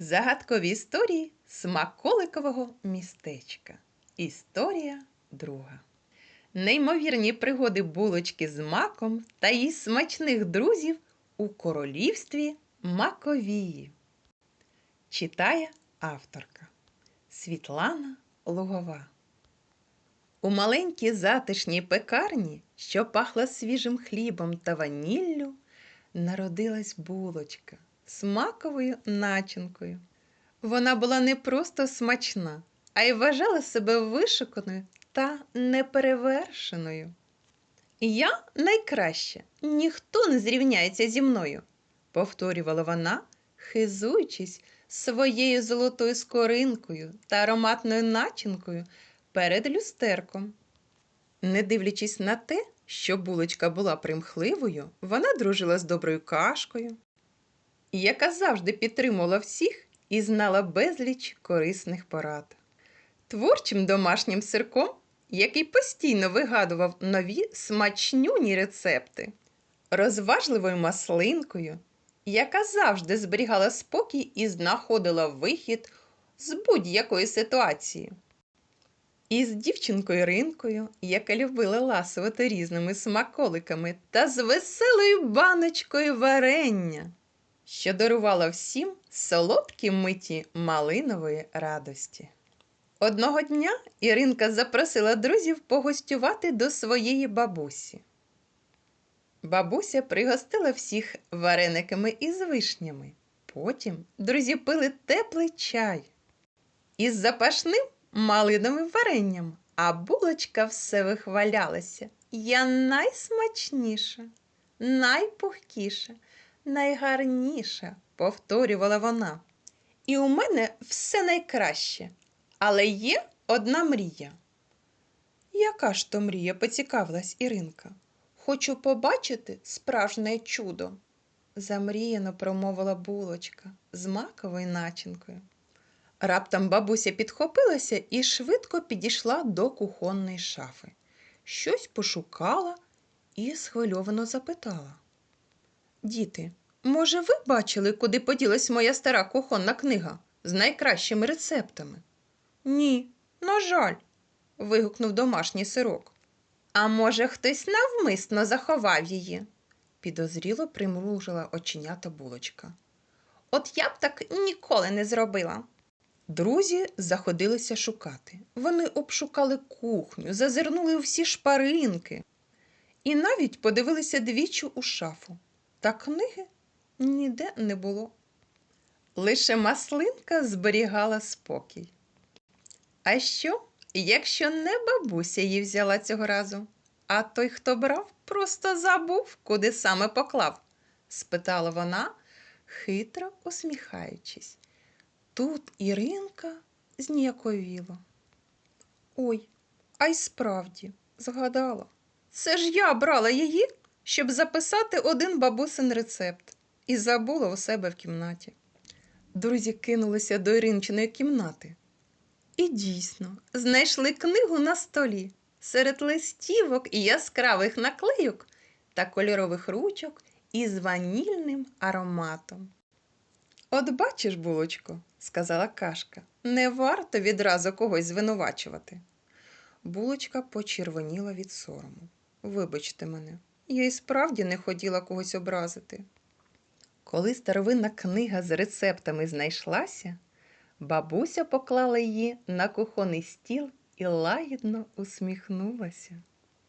Загадкові історії смаколикового містечка. Історія друга. Неймовірні пригоди булочки з маком та її смачних друзів у королівстві Маковії. Читає авторка Світлана Лугова. У маленькій затишній пекарні, що пахла свіжим хлібом та ваніллю, народилась булочка з маковою начинкою. Вона була не просто смачна, а й вважала себе вишуканою та неперевершеною. Я найкраща, ніхто не зрівняється зі мною, повторювала вона, хизуючись своєю золотою скоринкою та ароматною начинкою перед люстерком. Не дивлячись на те, що булочка була примхливою, вона дружила з доброю кашкою, яка завжди підтримувала всіх і знала безліч корисних порад. Творчим домашнім сирком, який постійно вигадував нові смачнюні рецепти, розважливою маслинкою, яка завжди зберігала спокій і знаходила вихід з будь-якої ситуації. І з дівчинкою Ринкою, яка любила ласувати різними смаколиками, та з веселою баночкою варення, що дарувала всім солодкі миті малинової радості. Одного дня Іринка запросила друзів погостювати до своєї бабусі. Бабуся пригостила всіх варениками із вишнями. Потім друзі пили теплий чай із запашним малиновим варенням, а булочка все вихвалялася. Я найсмачніша, найпухкіша, найгарніша, повторювала вона. І у мене все найкраще, але є одна мрія. Яка ж то мрія, поцікавилась Іринка. Хочу побачити справжнє чудо, замріяно промовила булочка з маковою начинкою. Раптом бабуся підхопилася і швидко підійшла до кухонної шафи. Щось пошукала і схвильовано запитала. Діти, може, ви бачили, куди поділась моя стара кухонна книга з найкращими рецептами? Ні, на жаль, вигукнув домашній сирок. А може, хтось навмисно заховав її? підозріло примружила оченята булочка. От я б так ніколи не зробила. Друзі заходилися шукати. Вони обшукали кухню, зазирнули у всі шпаринки і навіть подивилися двічі у шафу. Та книги ніде не було. Лише маслинка зберігала спокій. А що, якщо не бабуся її взяла цього разу, а той, хто брав, просто забув, куди саме поклав? спитала вона, хитро усміхаючись. Тут Іринка зніяковіла. Ой, а й справді, згадала. Це ж я брала її, щоб записати один бабусин рецепт, і забула у себе в кімнаті. Друзі кинулися до Іринчиної кімнати. І дійсно, знайшли книгу на столі серед листівок і яскравих наклейок та кольорових ручок із ванільним ароматом. От бачиш, булочко, сказала кашка, не варто відразу когось звинувачувати. Булочка почервоніла від сорому. Вибачте мене, я і справді не хотіла когось образити. Коли старовинна книга з рецептами знайшлася, бабуся поклала її на кухонний стіл і лагідно усміхнулася.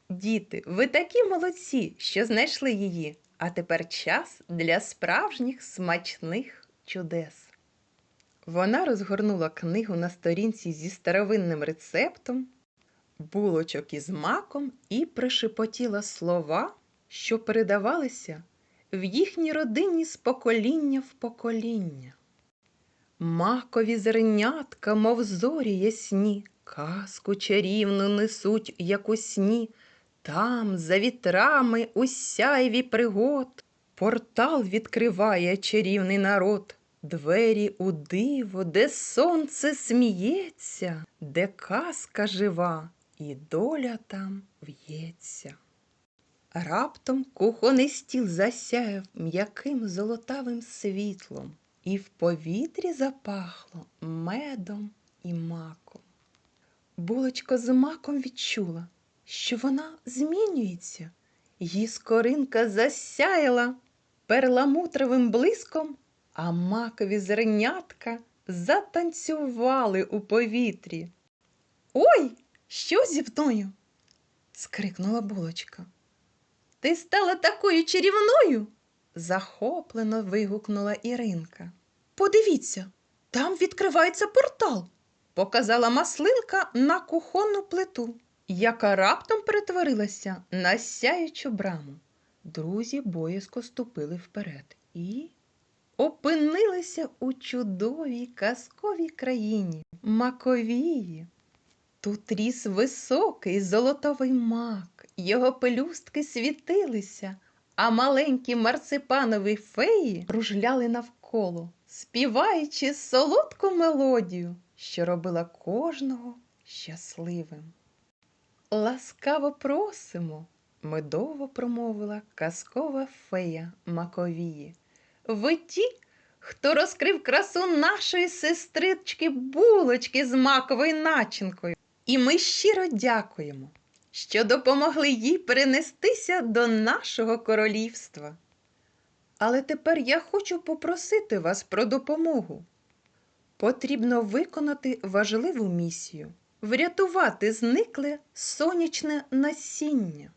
Діти, ви такі молодці, що знайшли її, а тепер час для справжніх смачних чудес. Вона розгорнула книгу на сторінці зі старовинним рецептом, булочок із маком і пришепотіла слова, що передавалися в їхній родині з покоління в покоління. Макові зернятка, мов зорі ясні, казку чарівну несуть, як у сні, там, за вітрами, у сяйві пригод, портал відкриває чарівний народ. Двері у диво, де сонце сміється, де казка жива, і доля там в'ється. Раптом кухонний стіл засяяв м'яким золотавим світлом, і в повітрі запахло медом і маком. Булочка з маком відчула, що вона змінюється. Її скоринка засяяла перламутровим блиском, а макові зернятка затанцювали у повітрі. Ой, що зі мною? скрикнула булочка. Ти стала такою чарівною? захоплено вигукнула Іринка. Подивіться, там відкривається портал, показала маслинка на кухонну плиту, яка раптом перетворилася на сяючу браму. Друзі боязко ступили вперед і опинилися у чудовій казковій країні Маковії. Тут ріс високий золотовий мак, його пелюстки світилися, а маленькі марципанові феї кружляли навколо, співаючи солодку мелодію, що робила кожного щасливим. Ласкаво просимо, медово промовила казкова фея Маковії. Ви ті, хто розкрив красу нашої сестрички булочки з маковою начинкою. І ми щиро дякуємо, що допомогли їй перенестися до нашого королівства. Але тепер я хочу попросити вас про допомогу. Потрібно виконати важливу місію врятувати зникле сонячне насіння.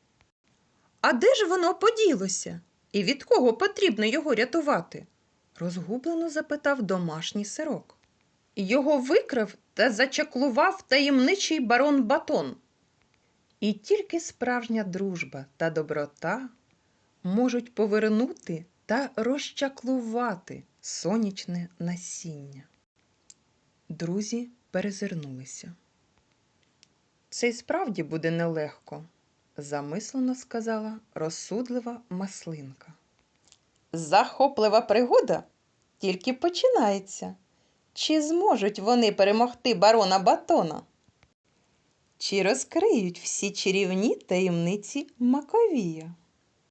А де ж воно поділося? І від кого потрібно його рятувати? розгублено запитав домашній сирок. Його викрав та зачаклував таємничий барон Батон. І тільки справжня дружба та доброта можуть повернути та розчаклувати сонячне насіння. Друзі перезирнулися. Це й справді буде нелегко, замислено сказала розсудлива маслинка. Захоплива пригода тільки починається. Чи зможуть вони перемогти барона Батона? Чи розкриють всі чарівні таємниці Маковія?